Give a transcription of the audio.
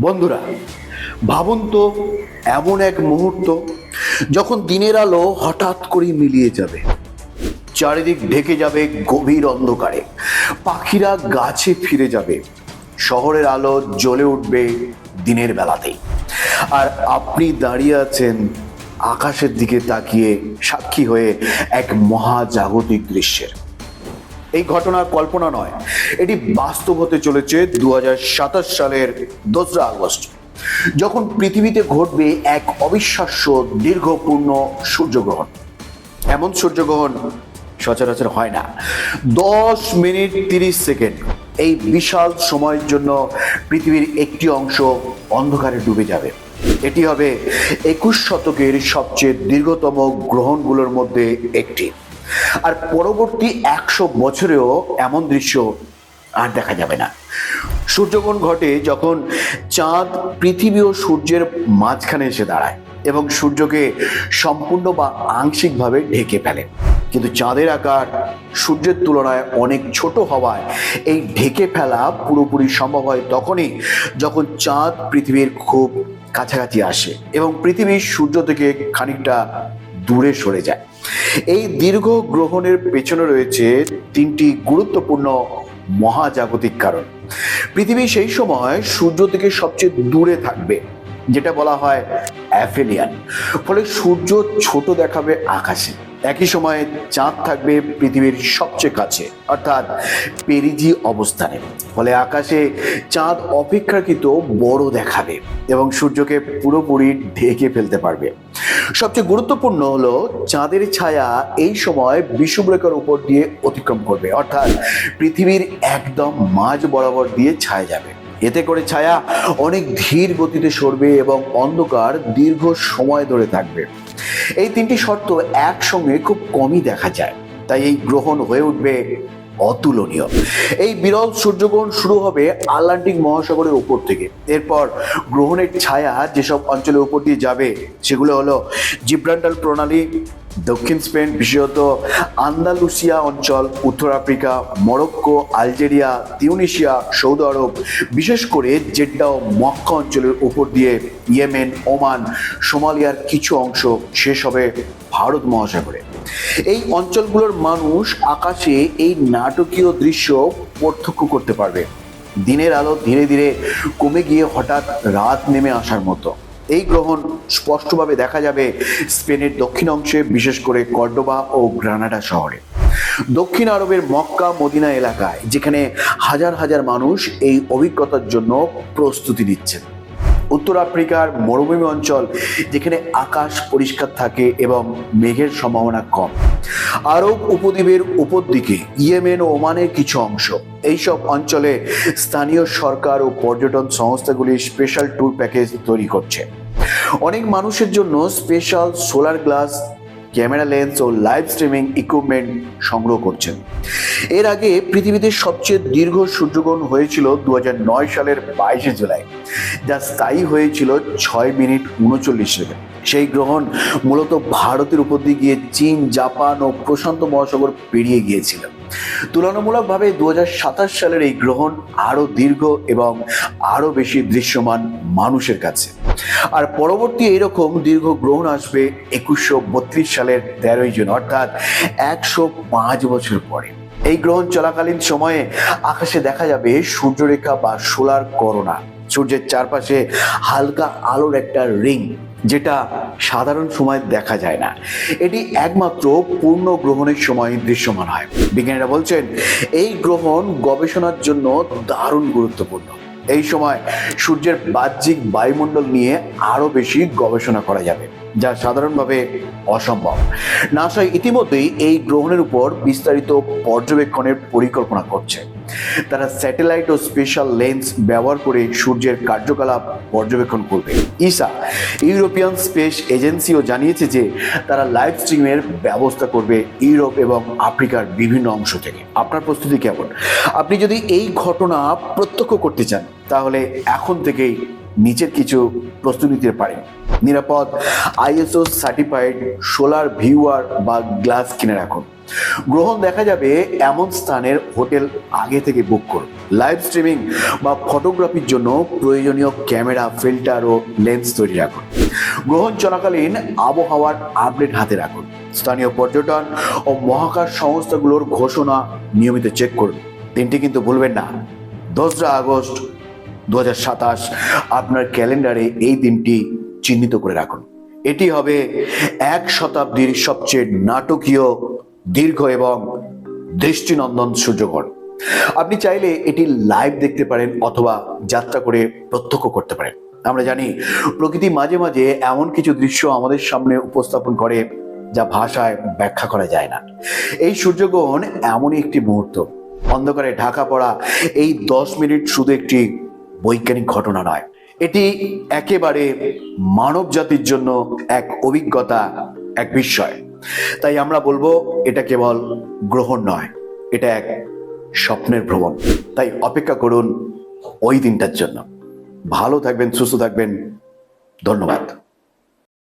বন্ধুরা, ভাবুন তো এমন এক মুহূর্ত যখন দিনের আলো হঠাৎ করে মিলিয়ে যাবে। চারিদিক ঢেকে যাবে গভীর অন্ধকারে। পাখিরা গাছে ফিরে যাবে। শহরের আলো জ্বলে উঠবে দিনের বেলাতেই। আর আপনি দাঁড়িয়ে আছেন আকাশের দিকে তাকিয়ে সাক্ষী হয়ে এক মহাজাগতিক দৃশ্যের। এই ঘটনার কল্পনা নয়। এটি বাস্তব হতে চলেছে দু হাজার সাতাশ সালের দোসরা আগস্ট, যখন পৃথিবীতে ঘটবে এক অবিশ্বাস্য দীর্ঘপূর্ণ সূর্যগ্রহণ। এমন সূর্যগ্রহণ সচরাচর হয় না। দশ মিনিট তিরিশ সেকেন্ড, এই বিশাল সময়ের জন্য পৃথিবীর একটি অংশ অন্ধকারে ডুবে যাবে। এটি হবে একুশ শতকের সবচেয়ে দীর্ঘতম গ্রহণগুলোর মধ্যে একটি। আর পরবর্তী একশো বছরেও এমন দৃশ্য আর দেখা যাবে না। সূর্যগ্রহণ ঘটে যখন চাঁদ পৃথিবী ও সূর্যের মাঝখানে এসে দাঁড়ায় এবং সূর্যকে সম্পূর্ণ বা আংশিকভাবে ঢেকে ফেলে। কিন্তু চাঁদের আকার সূর্যের তুলনায় অনেক ছোট হওয়ায় এই ঢেকে ফেলা পুরোপুরি সম্ভব হয় তখনই যখন চাঁদ পৃথিবীর খুব কাছাকাছি আসে এবং পৃথিবী সূর্য থেকে খানিকটা দূরে সরে যায়। এই দীর্ঘ গ্রহণের পেছনে রয়েছে তিনটি গুরুত্বপূর্ণ মহাজাগতিক কারণ। পৃথিবী সেই সময় সূর্য থেকে সবচেয়ে দূরে থাকবে, যেটা বলা হয় অ্যাফেলিয়ান ফলে সূর্য ছোট দেখাবে আকাশে। একই সময়ে চাঁদ থাকবে পৃথিবীর সবচেয়ে কাছে, অর্থাৎ পেরিজি অবস্থানে। ফলে আকাশে চাঁদ অপেক্ষাকৃত বড় দেখাবে এবং সূর্যকে পুরোপুরি ঢেকে ফেলতে পারবে। সবচেয়ে গুরুত্বপূর্ণ হলো চাঁদের ছায়া এই সময় বিষুবরেখার উপর দিয়ে অতিক্রম করবে, অর্থাৎ পৃথিবীর একদম মাঝ বরাবর দিয়ে ছায়া যাবে। এতে করে ছায়া অনেক ধীর গতিতে সরবে এবং অন্ধকার দীর্ঘ সময় ধরে থাকবে। এই তিনটি শর্ত একসঙ্গে খুব কমই দেখা যায়। তাই এই গ্রহণ হয়ে উঠবে অতুলনীয়। এই বিরল সূর্যগ্রহণ শুরু হবে আটলান্টিক মহাসাগরের উপর থেকে। এরপর গ্রহণের ছায়া যেসব অঞ্চলের উপর দিয়ে যাবে, সেগুলো হলো জিব্রান্টাল প্রণালী, দক্ষিণ স্পেন বিশেষত, আন্দালুসিয়া অঞ্চল, উত্তর Africa, Morocco, Algeria Tunisia Saudi Arab, বিশেষ করে জেড্ডা ও মক্কা অঞ্চলের উপর দিয়ে ইয়েমেন, ওমান, সোমালিয়ার কিছু অংশ শেষ হবে ভারত মহাসাগরে। এই অঞ্চলগুলোর মানুষ আকাশে এই নাটকীয় দৃশ্য প্রত্যক্ষ করতে পারবে। দিনের আলো ধীরে ধীরে কমে গিয়ে হঠাৎ রাত নেমে আসার মতো। এই গ্রহণ স্পষ্টভাবে দেখা যাবে স্পেনের দক্ষিণ অংশে, বিশেষ করে কর্ডোবা ও গ্রানাডা শহরে। দক্ষিণ আরবের মক্কা, মদিনা এলাকায়, যেখানে হাজার হাজার মানুষ এই অভিজ্ঞতার জন্য প্রস্তুতি নিচ্ছেন। উত্তর আফ্রিকার মরুভূমি অঞ্চল, যেখানে আকাশ পরিষ্কার থাকে এবং মেঘের সম্ভাবনা কম। আরব উপদ্বীপের উপর দিকে ইয়েমেন ও ওমানের কিছু অংশ। এইসব অঞ্চলে স্থানীয় সরকার ও পর্যটন সংস্থাগুলি স্পেশাল ট্যুর প্যাকেজ তৈরি করছে। অনেক মানুষের জন্য special solar glass camera lens ও লাইভ স্ট্রিমিং ইকুইপমেন্ট সংগ্রহ করছেন। এর আগে পৃথিবীতে সবচেয়ে দীর্ঘ সূর্যগ্রহণ হয়েছিল দু হাজার নয় সালের বাইশে জুলাই। যা স্থায়ী হয়েছিল ছয় মিনিট উনচল্লিশ সেকেন্ড। সেই গ্রহণ মূলত ভারতের উপর দিয়ে গিয়ে চীন, জাপান ও প্রশান্ত মহাসাগর পেরিয়ে গিয়েছিল। তুলনামূলকভাবে দু হাজার সাতাশ সালের এই গ্রহণ আরও দীর্ঘ এবং আরও বেশি দৃশ্যমান মানুষের কাছে। আর পরবর্তী এরকম দীর্ঘ গ্রহণ আসবে একুশশো বত্রিশ সালের তেরোই জুন, অর্থাৎ একশো পাঁচ বছর পরে। এই গ্রহণ চলাকালীন সময়ে আকাশে দেখা যাবে সূর্যরেখা বা সোলার করোনা। সূর্যের চারপাশে হালকা আলোর একটা রিং। যেটা সাধারণ সময় দেখা যায় না। এটি একমাত্র পূর্ণ গ্রহণের সময় দৃশ্যমান হয়। বিজ্ঞানীরা বলছেন, এই গ্রহণ গবেষণার জন্য দারুণ গুরুত্বপূর্ণ। এই সময় সূর্যের বাহ্যিক বায়ুমণ্ডল নিয়ে আরও বেশি গবেষণা করা যাবে। যা সাধারণভাবে অসম্ভব। নাসা ইতিমধ্যেই এই গ্রহণের উপর বিস্তারিত পর্যবেক্ষণের পরিকল্পনা করছে। তারা স্যাটেলাইট ও স্পেশাল লেন্স ব্যবহার করে সূর্যের কার্যকলাপ পর্যবেক্ষণ করবে। ইসা, ইউরোপিয়ান স্পেস এজেন্সিও জানিয়েছে যে তারা লাইভ স্ট্রিমের ব্যবস্থা করবে ইউরোপ এবং আফ্রিকার বিভিন্ন অংশ থেকে। আপনার প্রস্তুতি কেমন? আপনি যদি এই ঘটনা প্রত্যক্ষ করতে চান, তাহলে এখন থেকেই নিচের কিছু প্রস্তুতি নিতে পারেন নিরাপদ আইএসও সার্টিফাইড সোলার ভিউয়ার বা গ্লাস কিনে রাখুন। গ্রহণ দেখা যাবে এমন স্থানের হোটেল আগে থেকে বুক করুন। লাইভ স্ট্রিমিং বা ফটোগ্রাফির জন্য প্রয়োজনীয় ক্যামেরা, ফিল্টার ও লেন্স তৈরি রাখুন। গ্রহণ চলাকালীন আবহাওয়ার আপডেট হাতে রাখুন। স্থানীয় পর্যটন ও মহাকাশ সংস্থাগুলোর ঘোষণা নিয়মিত চেক করুন। দিনটি কিন্তু ভুলবেন না। দোসরা আগস্ট দু আপনার ক্যালেন্ডারে এই দিনটি চিহ্নিত করে রাখুন। এটি হবে এক শতাব্দীর সবচেয়ে নাটকীয়, দীর্ঘ এবং দৃষ্টিনন্দন সূর্যগ্রহণ। আপনি চাইলে এটি লাইভ দেখতে পারেন অথবা যাত্রা করে প্রত্যক্ষ করতে পারেন। আমরা জানি প্রকৃতি মাঝে মাঝে এমন কিছু দৃশ্য আমাদের সামনে উপস্থাপন করে যা ভাষায় ব্যাখ্যা করা যায় না। এই সূর্যগ্রহণ এমনই একটি মুহূর্ত। অন্ধকারে ঢাকা পড়া এই দশ মিনিট শুধু একটি বৈজ্ঞানিক ঘটনা নয়। এটি একেবারে মানব জাতির জন্য এক অভিজ্ঞতা, এক বিস্ময়। তাই আমরা বলব, এটা কেবল গ্রহণ নয়, এটা এক স্বপ্নের ভ্রমণ। তাই অপেক্ষা করুন ওই দিনটার জন্য। ভালো থাকবেন, সুস্থ থাকবেন। ধন্যবাদ।